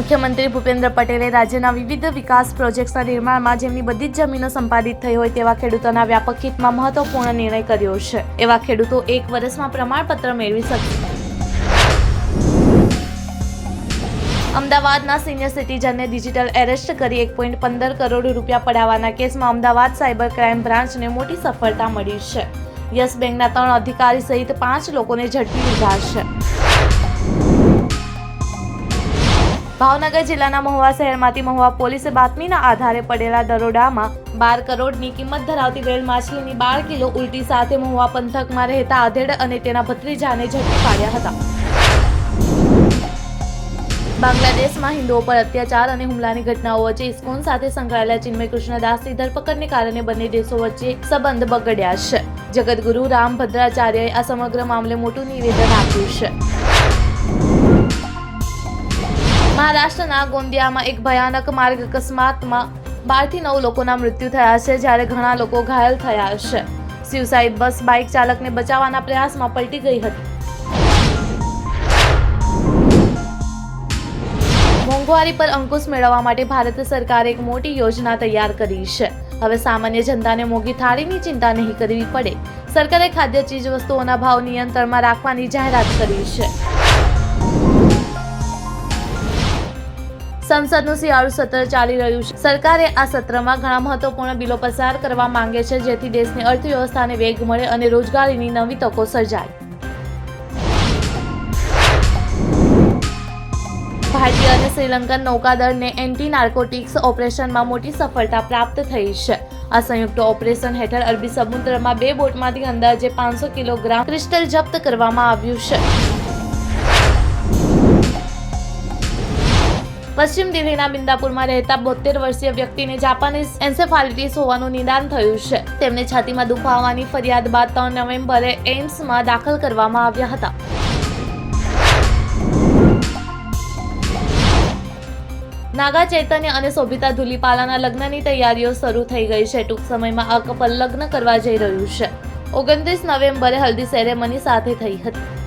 મુખ્યમંત્રી ભૂપેન્દ્ર પટેલે રાજ્યના વિવિધ વિકાસ પ્રોજેક્ટ્સના નિર્માણમાં જેમની બધી જ જમીનો સંપાદિત થઈ હોય તેવા ખેડૂતોના વ્યાપક હિતમાં મહત્વપૂર્ણ નિર્ણય કર્યો છે. એવા ખેડૂતો એક વર્ષમાં પ્રમાણપત્ર મેળવી શકશે અમદાવાદના સિનિયર સિટીઝનને ડિજિટલ એરેસ્ટ કરી એક પોઈન્ટ પંદર કરોડ રૂપિયા પડાવવાના કેસમાં અમદાવાદ સાયબર ક્રાઇમ બ્રાન્ચને મોટી સફળતા મળી છે. યસ બેંકના ત્રણ અધિકારી સહિત પાંચ લોકોને ઝડપી લીધા છે. ભાવનગર જિલ્લાના મહુવા શહેરમાંથી મહુવા પોલીસે બાતમીના આધારે પડેલા દરોડામાં બાર કરોડની કિંમત ધરાવતી વેલ માછલીની બાર કિલો ઉલટી સાથે મહુવા પંથકમાં રહેતા આધેડ અને તેના ભત્રીજાને ઝડપી પાડ્યા હતા. બાંગ્લાદેશમાં હિન્દુઓ પર અત્યાચાર અને હુમલાની ઘટનાઓ વચ્ચે ઇસ્કોન સાથે સંકળાયેલા ચિન્મય કૃષ્ણદાસની ધરપકડને કારણે બંને દેશો વચ્ચે સંબંધ બગડ્યા છે. જગતગુરુ રામ ભદ્રાચાર્યએ આ સમગ્ર મામલે મોટું નિવેદન આપ્યું છે. મહારાષ્ટ્રના ગોંદિયામાં એક ભયાનક માર્ગ અકસ્માતમાં બારથી નવ લોકોના મૃત્યુ થયા છે, જ્યારે ઘણા લોકો ઘાયલ થયા છે. શિવસાઈ બસ બાઇક ચાલકને બચાવવાના પ્રયાસમાં પલટી ગઈ હતી. મોંઘવારી પર અંકુશ મેળવવા માટે ભારત સરકારે એક મોટી યોજના તૈયાર કરી છે. હવે સામાન્ય જનતાને મોંઘી થાળીની ચિંતા નહીં કરવી પડે. સરકારે ખાદ્ય ચીજ વસ્તુઓના ભાવ નિયંત્રણમાં રાખવાની જાહેરાત કરી છે. સંસદનું શિયાળુ સત્ર ચાલી રહ્યું છે. સરકારે આ સત્રમાં ઘણા મહત્વપૂર્ણ બિલો પસાર કરવા માંગે છે, જેથી દેશની અર્થવ્યવસ્થાને વેગ મળે અને રોજગારીની નવી તકો સર્જાય. ભારતીય અને શ્રીલંકન નૌકાદળને એન્ટી નાર્કોટિક્સ ઓપરેશનમાં મોટી સફળતા પ્રાપ્ત થઈ છે. આ સંયુક્ત ઓપરેશન હેઠળ અરબી સમુદ્રમાં બે બોટમાંથી અંદાજે પાંચસો કિલોગ્રામ ક્રિસ્ટલ જપ્ત કરવામાં આવ્યું છે. પશ્ચિમ દિલ્હીના બિંદાપુરમાં રહેતા બોતેર વર્ષીય વ્યક્તિને જાપાનીઝ એન્સેફાલિટીસ હોવાનું નિદાન થયું છે. તેમને છાતીમાં દુખાવાની ફરિયાદ બાદ ત્રણ નવેમ્બરે એઇમ્સમાં દાખલ કરવામાં આવ્યા હતા. નાગા ચૈતન્ય અને શોભિતા ધુલીપાલાના લગ્નની તૈયારીઓ શરૂ થઈ ગઈ છે. ટૂંક સમયમાં આ કપલ લગ્ન કરવા જઈ રહ્યું છે. ઓગણત્રીસ નવેમ્બરે હલ્દી સેરેમની સાથે થઈ હતી.